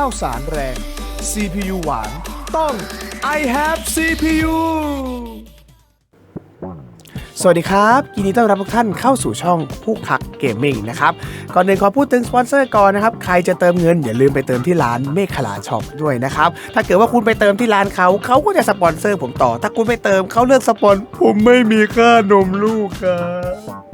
ข้าวสารแรง CPU หวานต้อง I have CPU สวัสดีครับยินดีต้อนรับทุกท่านเข้าสู่ช่องผู้คักเกมมิ่งนะครับ ก่อนอื่นขอพูดถึงสปอนเซอร์ก่อนนะครับ ใครจะเติมเงินอย่าลืมไปเติมที่ร้านเมฆขลาช็อปด้วยนะครับ ถ้าเกิดว่าคุณไปเติมที่ร้านเขาเขาก็จะสปอนเซอร์ผมต่อ ถ้าคุณไม่เติมเขาเลือกสปอน ผมไม่มีค่านมลูกครับ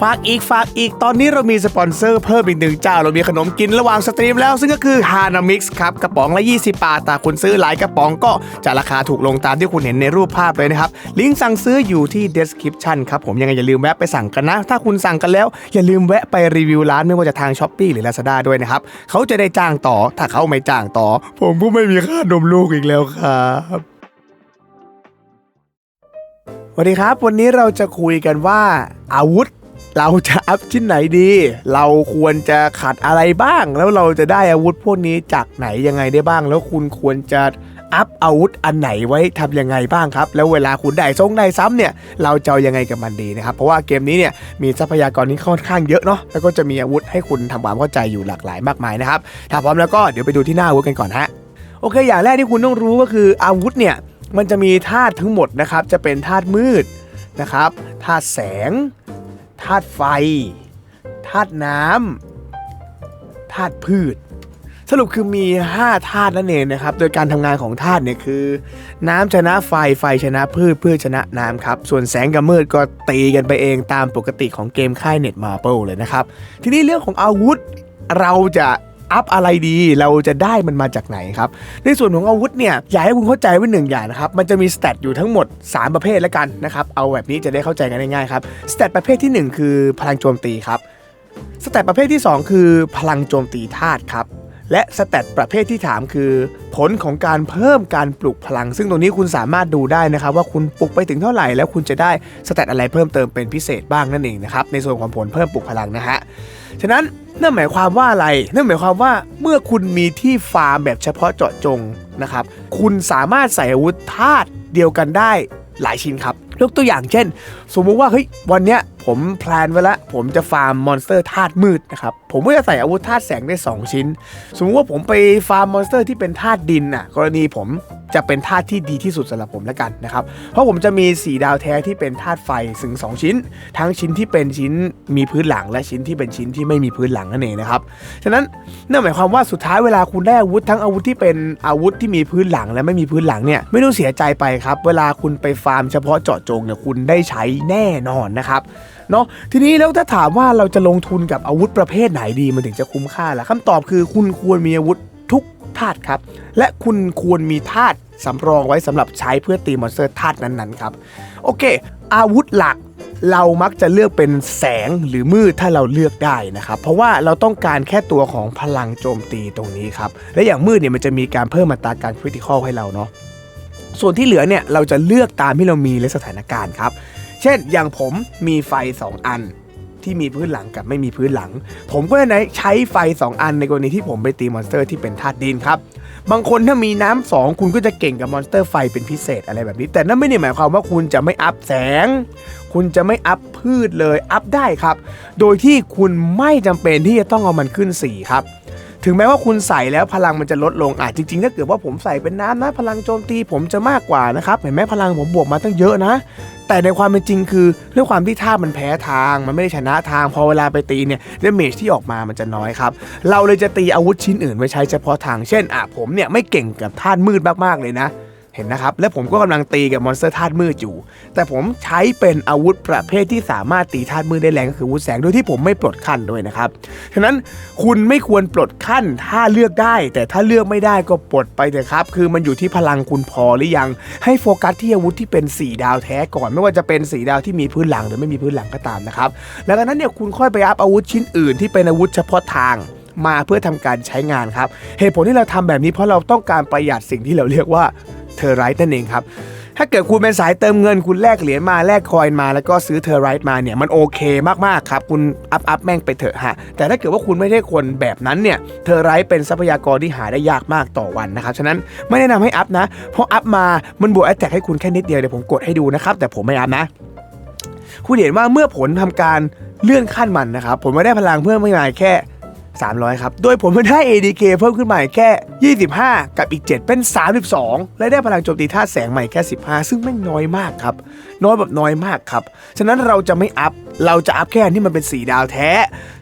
ฝากอีกฝากอีกตอนนี้เรามีสปอนเซอร์เพิ่มอีกหนึ่งเจ้า เรามีขนมกินระหว่างสตรีมแล้วซึ่งก็คือ h a n a Mix ครับกระป๋องละ 20 บาทแต่คุณซื้อหลายกระป๋องก็จะราคาถูกลงตามที่คุณเห็นในรูปภาพเลยนะครับลิงก์สั่งซื้ออยู่ที่ description ครับผมยังไงอย่าลืมแวะไปสั่งกันนะ ถ้าคุณสั่งกันแล้ว อย่าลืมแวะไปรีวิวร้านไม่ว่าจะทาง s h อ p e e หรือ Lazada ด้วยนะครับเขาจะได้จ้างต่อถ้าเขาไม่จ้างต่อ ผมก็ไม่มีค่านมลูกอีกแล้วครับสวัสดีครับ วันนี้เราจะคุยกันว่าอาวุธ เราจะอัพชิ้นไหนดี เราควรจะขัดอะไรบ้าง แล้วเราจะได้อาวุธพวกนี้จากไหนยังไงได้บ้าง แล้วคุณควรจะอัพอาวุธอันไหนไว้ทำยังไงบ้างครับ แล้วเวลาคุณได้ทรงได้ซ้ำเนี่ย เราจะอายังไงกับมันดีนะครับ เพราะว่าเกมนี้เนี่ยมีทรัพยากรที่ค่อนข้างเยอะเนาะ แล้วก็จะมีอาวุธให้คุณทำความเข้าใจอยู่หลากหลายมากมายนะครับ ถ้าพร้อมแล้วก็เดี๋ยวไปดูที่หน้าอาวุธกันก่อนฮะ โอเค อย่างแรกที่คุณต้องรู้ก็คืออาวุธเนี่ยมันจะมีธาตุทั้งหมดนะครับ จะเป็นธาตุมืดนะครับ ธาตุแสง ธาตุไฟธาตุน้ำธาตุพืช สรุปคือมี 5ธาตุนั่นเองนะครับ โดยการทำงานของธาตุเนี่ยคือ น้ำชนะไฟไฟชนะพืชพืชชนะน้ำครับ ส่วนแสงกับมืดก็ตีกันไปเองตามปกติของเกมค่ายเน็ตมาเปิลเลยนะครับ ทีนี้เรื่องของอาวุธเราจะ อัพอะไรดี เราจะได้มันมาจากไหนครับ ในส่วนของอาวุธเนี่ยอยากให้คุณเข้าใจไว้หนึ่งอย่างนะครับมันจะมีสเตตอยู่ทั้งหมด 3 ประเภทแล้วกันนะครับเอาแบบนี้จะได้เข้าใจกันง่ายๆครับสเตตประเภทที่ 1 คือพลังโจมตีครับสเตตประเภทที่ 2 คือ พลังโจมตีธาตุครับและสเตตประเภทที่ 3 คือ ผลของการเพิ่มการปลุกพลัง ซึ่งตรงนี้คุณสามารถดูได้นะครับ ว่าคุณปลุกไปถึงเท่าไหร่ แล้วคุณจะได้สเตตอะไรเพิ่มเติมเป็นพิเศษบ้างนั่นเองนะครับในส่วนของผลเพิ่มปลุกพลังนะฮะฉะนั้น นั่นหมายความว่าอะไร นั่นหมายความว่าเมื่อคุณมีที่ฟาร์มแบบเฉพาะเจาะจงนะครับ คุณสามารถใส่อาวุธธาตุเดียวกันได้หลายชิ้นครับ ยกตัวอย่างเช่น สมมุติว่าเฮ้ยวันเนี้ย ผมแพลนไว้แล้วผมจะฟาร์มมอนสเตอร์ธาตุมืดนะครับ ผมก็จะใส่อาวุธธาตุแสงได้ 2 ชิ้น สมมติว่าผมไปฟาร์มมอนสเตอร์ที่เป็นธาตุดินน่ะ กรณีผมจะเป็นธาตุที่ดีที่สุดสำหรับผมแล้วกันนะครับ เพราะผมจะมี 4 ดาวแท้ที่เป็นธาตุไฟถึง 2 ชิ้น ทั้งชิ้นที่เป็นชิ้นมีพื้นหลังและชิ้นที่เป็นชิ้นที่ไม่มีพื้นหลังนั่นเองนะครับ ฉะนั้นนั่นหมายความว่าสุดท้ายเวลาคุณได้อาวุธทั้งอาวุธที่เป็นอาวุธที่มีพื้นหลังและไม่มีพื้นหลังเนี่ยไม่ต้องเสียใจไปครับ เวลาคุณไปฟาร์มเฉพาะเจาะจงเนี่ยคุณได้ใช้แน่นอนนะครับ เนาะทีนี้แล้วถ้าถามว่าเราจะลงทุนกับอาวุธประเภทไหนดีมันถึงจะคุ้มค่าล่ะคำตอบคือคุณควรมีอาวุธทุกธาตุครับ และคุณควรมีธาตุสำรองไว้สำหรับใช้เพื่อตีมอนสเตอร์ธาตุนั้นๆครับ โอเค อาวุธหลักเรามักจะเลือกเป็นแสงหรือมืดถ้าเราเลือกได้นะครับ เพราะว่าเราต้องการแค่ตัวของพลังโจมตีตรงนี้ครับ และอย่างมืดเนี่ยมันจะมีการเพิ่มอัตราการคริติคอลให้เราเนาะส่วนที่เหลือเนี่ยเราจะเลือกตามที่เรามีและสถานการณ์ครับ เช่นอย่างผมมีไฟ 2 อันที่มีพื้นหลังกับไม่มีพื้นหลัง ผมก็จะใช้ไฟ 2 อันในกรณีที่ผมไปตีมอนสเตอร์ที่เป็นธาตุดินครับ บางคนถ้ามีน้ำสองคุณก็จะเก่งกับมอนสเตอร์ไฟเป็นพิเศษอะไรแบบนี้ แต่นั่นไม่ได้หมายความว่าคุณจะไม่อัพแสง คุณจะไม่อัพพืชเลยอัพได้ครับ โดยที่คุณไม่จำเป็นที่จะต้องเอามันขึ้นสีครับ ถึงแม้ว่าคุณใส่แล้วพลังมันจะลดลงอะจริงๆถ้าเกิดว่าผมใส่เป็นน้ำนะพลังโจมตีผมจะมากกว่านะครับเห็นไหมพลังผมบวกมาตั้งเยอะนะ แต่ในความเป็นจริงคือด้วยความที่ท่ามันแพ้ทาง มันไม่ได้ชนะทาง พอเวลาไปตีเนี่ยดาเมจที่ออกมามันจะน้อยครับ เราเลยจะตีอาวุธชิ้นอื่นไว้ใช้เฉพาะทาง เช่นอะผมเนี่ยไม่เก่งกับท่านมืดมากๆเลยนะ เห็นนะครับ และผมก็กำลังตีกับมอนสเตอร์ธาตุมืดอยู่ แต่ผมใช้เป็นอาวุธประเภทที่สามารถตีธาตุมืดได้แรงก็คืออาวุธแสงโดยที่ผมไม่ปลดขั้นด้วยนะครับ ฉะนั้นคุณไม่ควรปลดขั้นถ้าเลือกได้ แต่ถ้าเลือกไม่ได้ก็ปลดไปเถอะครับ คือมันอยู่ที่พลังคุณพอหรือยัง ให้โฟกัสที่อาวุธที่เป็น 4 ดาวแท้ก่อน ไม่ว่าจะเป็น 4 ดาวที่มีพื้นหลังหรือไม่มีพื้นหลังก็ตามนะครับ แล้วจากนั้นเนี่ยคุณค่อยไปอัพอาวุธชิ้นอื่นที่เป็นอาวุธเฉพาะทางมาเพื่อทำการใช้งานครับ เหตุผลที่เราทำแบบนี้เพราะเราต้องการประหยัดสิ่งที่เราเรียกว่า เทอร์ไรท์นั่นเองครับถ้าเกิดคุณเป็นสายเติมเงินคุณแลกเหรียญมาแลกคอยน์มาแล้วก็ซื้อเทอร์ไรท์มาเนี่ยมันโอเคมากๆครับคุณอัพอัพแม่งไปเถอะฮะแต่ถ้าเกิดว่าคุณไม่ใช่คนแบบนั้นเนี่ยเทอร์ไรท์เป็นทรัพยากรที่หาได้ยากมากต่อวันนะครับฉะนั้นไม่แนะนำให้อัพนะ เพราะอัพมามันบวกแอตแทกให้คุณแค่นิดเดียวเดี๋ยวผมกดให้ดูนะครับแต่ผมไม่อัพนะ คุณเห็นว่าเมื่อผลทำการเลื่อนขั้นมันนะครับผมไม่ได้พลังเพิ่มไม่มาแค่ 300 ครับ โดยผมไม่ได้ ADK เพิ่มขึ้นมาแค่ 25 กับอีก 7 เป็น 32 และได้พลังโจมตีธาตุแสงใหม่แค่ 15 ซึ่งไม่น้อยมากครับ น้อยแบบน้อยมากครับ ฉะนั้นเราจะไม่อัพ เราจะอัพแค่ที่มันเป็น4ดาวแท้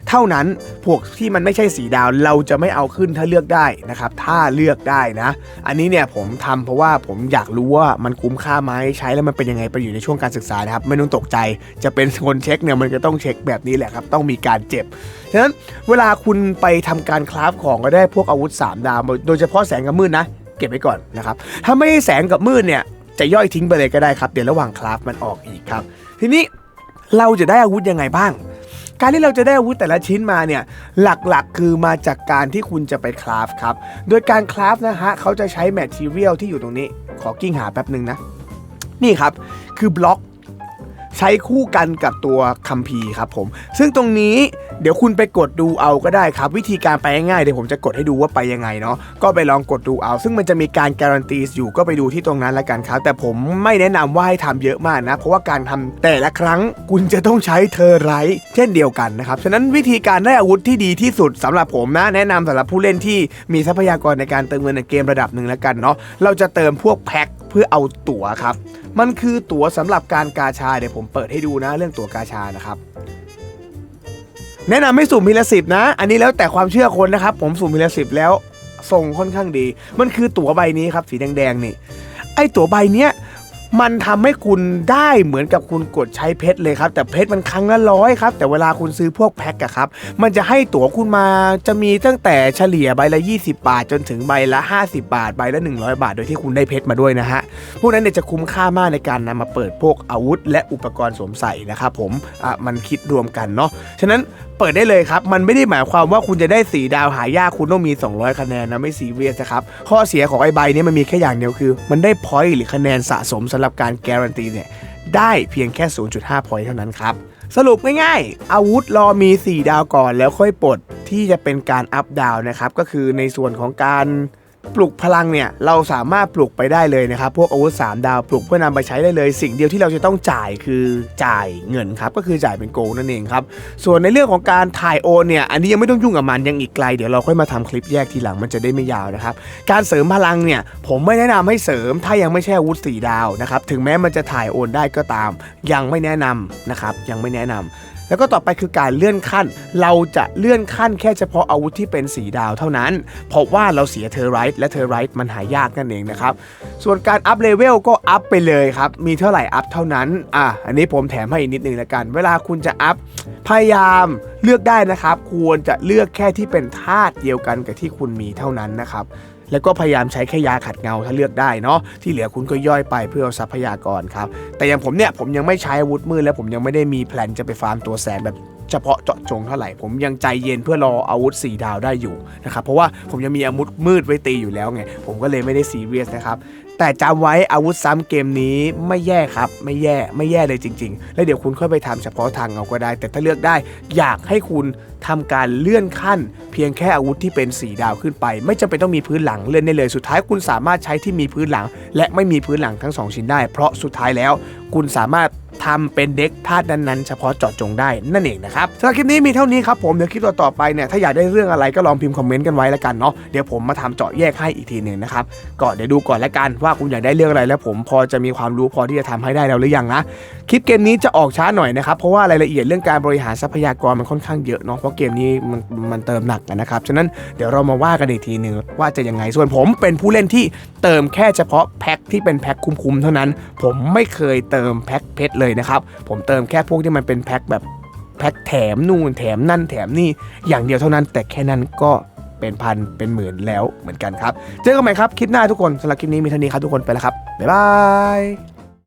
เท่านั้น พวกที่มันไม่ใช่4ดาวเราจะไม่เอาขึ้นถ้าเลือกได้นะครับ ถ้าเลือกได้นะ อันนี้เนี่ยผมทำเพราะว่าผมอยากรู้ว่ามันคุ้มค่าไหมใช้แล้วมันเป็นยังไงไปอยู่ในช่วงการศึกษานะครับ ไม่ต้องตกใจ จะเป็นคนเช็คเนี่ยมันก็ต้องเช็คแบบนี้แหละครับ ต้องมีการเจ็บ ฉะนั้นเวลาคุณไปทำการคราฟของก็ได้พวกอาวุธ 3 ดาว โดยเฉพาะแสงกับมืดนะ เก็บไว้ก่อนนะครับ ถ้าไม่แสงกับมืดเนี่ย จะย่อยทิ้งไปเลยก็ได้ครับ เดี๋ยวระหว่างคราฟมันออกอีกครับ ทีนี้เราจะได้อาวุธยังไงบ้าง การที่เราจะได้อาวุธแต่ละชิ้นมาเนี่ยหลักๆ คือมาจากการที่คุณจะไปคราฟครับ โดยการคราฟนะฮะเขาจะใช้แมททีเรียลที่อยู่ตรงนี้ ขอกิ้งหาแป๊บหนึ่งนะ นี่ครับ คือบล็อกใช้คู่กันกับตัวคัมภีร์ครับผม ซึ่งตรงนี้ เดี๋ยวคุณไปกดดูเอาก็ได้ครับ วิธีการไปง่ายๆเดี๋ยวผมจะกดให้ดูว่าไปยังไงเนาะก็ไปลองกดดูเอา ซึ่งมันจะมีการการันตีอยู่ก็ไปดูที่ตรงนั้นแล้วกันครับแต่ผมไม่แนะนำว่าให้ทำเยอะมากนะ เพราะว่าการทำแต่ละครั้งคุณจะต้องใช้เทอร์ไรท์เช่นเดียวกันนะครับฉะนั้นวิธีการได้อาวุธที่ดีที่สุดสำหรับผมนะแนะนำสำหรับผู้เล่นที่มีทรัพยากรในการเติมเงินในเกมระดับหนึ่งแล้วกันเนาะเราจะเติมพวกแพ็คเพื่อเอาตั๋วครับมันคือตั๋วสำหรับการกาชาเดี๋ยวผมเปิดให้ดูนะเรื่องตั๋วกาชานะครับ แนะนำให้สุ่มพีละสิบนะ อันนี้แล้วแต่ความเชื่อคนนะครับ ผมสุ่มพีละสิบแล้วส่งค่อนข้างดี มันคือตั๋วใบนี้ครับสีแดงๆนี่ ไอ้ตั๋วใบเนี้ยมันทำให้คุณได้เหมือนกับคุณกดใช้เพชรเลยครับ แต่เพชรมันครั้งละร้อยครับ แต่เวลาคุณซื้อพวกแพ็คอะครับ มันจะให้ตั๋วคุณมาจะมีตั้งแต่เฉลี่ยใบละ 20 บาท จนถึงใบละ 50 บาท ใบละ 100 บาท โดยที่คุณได้เพชรมาด้วยนะฮะ พวกนั้นเนี่ยจะคุ้มค่ามากในการนำมาเปิดพวกอาวุธ และอุปกรณ์สวมใส่นะครับผม อะ มันคิดรวมกันเนาะ ฉะนั้น เปิดได้เลยครับ มันไม่ได้หมายความว่าคุณจะได้สีดาวหายากคุณต้องมี 200 คะแนนนะไม่สีเวียสครับ ข้อเสียของไอ้ใบนี้มันมีแค่อย่างเดียวคือ มันได้พอยต์หรือคะแนนสะสมสำหรับการการันตีเนี่ยได้เพียงแค่ 0.5 พอยต์เท่านั้นครับสรุปง่ายๆ อาวุธรอมี 4 ดาวก่อนแล้วค่อยปลดที่จะเป็นการอัพดาวนะครับ ก็คือในส่วนของการ ปลุกพลังเนี่ยเราสามารถปลุกไปได้เลยนะครับ พวกอาวุธ 3 ดาวปลุกเพื่อนำไปใช้ได้เลย สิ่งเดียวที่เราจะต้องจ่ายคือจ่ายเงินครับ ก็คือจ่ายเป็นโกนั่นเองครับ ส่วนในเรื่องของการถ่ายโอนเนี่ยอันนี้ยังไม่ต้องยุ่งกับมันยังอีกไกล เดี๋ยวเราค่อยมาทำคลิปแยกทีหลังมันจะได้ไม่ยาวนะครับ การเสริมพลังเนี่ยผมไม่แนะนำให้เสริมถ้ายังไม่ใช่อาวุธ 4 ดาวนะครับถึงแม้มันจะถ่ายโอนได้ก็ตาม ยังไม่แนะนำนะครับยังไม่แนะนำ แล้วก็ต่อไปคือการเลื่อนขั้น เราจะเลื่อนขั้นแค่เฉพาะอาวุธที่เป็นสีดาวเท่านั้น เพราะว่าเราเสียเทอร์ไรท์และเทอร์ไรท์มันหายากนั่นเองนะครับ ส่วนการอัพเลเวลก็อัพไปเลยครับ มีเท่าไหร่อัพเท่านั้น อะ อันนี้ผมแถมให้อีกนิดนึงละกัน เวลาคุณจะอัพ พยายามเลือกได้นะครับ ควรจะเลือกแค่ที่เป็นธาตุเดียวกันกับที่คุณมีเท่านั้นนะครับ แล้วก็พยายามใช้แค่ยาขัดเงาถ้าเลือกได้เนาะที่เหลือคุณก็ย่อยไปเพื่อทรัพยากรครับแต่อย่างผมเนี่ยผมยังไม่ใช้อาวุธมืดและผมยังไม่ได้มีแพลนจะไปฟาร์มตัวแสงแบบเฉพาะเจาะจงเท่าไหร่ ผมยังใจเย็นเพื่อรออาวุธ 4 ดาวได้อยู่นะครับ เพราะว่าผมยังมีอาวุธมืดไว้ตีอยู่แล้วไง ผมก็เลยไม่ได้ซีเรียสนะครับ แต่จำไว้อาวุธซ้ำเกมนี้ไม่แย่ครับ ไม่แย่ไม่แย่เลยจริง ๆ แล้วเดี๋ยวคุณค่อยไปทำเฉพาะทางเอาก็ได้ แต่ถ้าเลือกได้อยากให้คุณทำการเลื่อนขั้น พียงแค่อาวุธที่เป็น 4 ดาวขึ้นไป ไม่จำเป็นต้องมีพื้นหลังเลื่อนได้เลยสุดท้ายคุณสามารถใช้ที่มีพื้นหลัง และไม่มีพื้นหลังทั้ง 2 ชิ้นได้ เพราะสุดท้ายแล้ว คุณสามารถทำเป็นเด็กธาตุนั้นๆเฉพาะเจาะจงได้นั่นเองนะครับสำหรับคลิปนี้มีเท่านี้ครับผมเดี๋ยวคลิปต่อๆไปเนี่ยถ้าอยากได้เรื่องอะไรก็ลองพิมพ์คอมเมนต์กันไว้แล้วกันเนาะเดี๋ยวผมมาทำเจาะแยกให้อีกทีหนึ่งนะครับก็เดี๋ยวดูก่อนแล้วกันว่าคุณอยากได้เรื่องอะไรแล้วผมพอจะมีความรู้พอที่จะทำให้ได้แล้วหรือยังนะคลิปเกมนี้จะออกช้าหน่อยนะครับเพราะว่ารายละเอียดเรื่องการบริหารทรัพยากรมันค่อนข้างเยอะเนาะเพราะเกมนี้มันมันเติมหนักนะครับฉะนั้นเดี๋ยวเรามาว่ากันอีกทีหนึ่งว่าจะยังไงส่วนผมเป็นผู้เล่นที่เติมแค่เฉพาะแพ็คที่เป็นแพ็คคุ้มๆเท่านั้น ผมไม่เคยเติมแพ็คเพชรเลยนะครับ ผมเติมแค่พวกที่มันเป็นแพ็คแบบแพ็คแถมนู่นแถมนั่นแถมนี่อย่างเดียวเท่านั้น แต่แค่นั้นก็เป็นพันเป็นหมื่นแล้วเหมือนกันครับ เจอกันใหม่ครับคลิปหน้าทุกคนสำหรับคลิปนี้มีเท่านี้ครับทุกคนไปแล้วครับบ๊ายบาย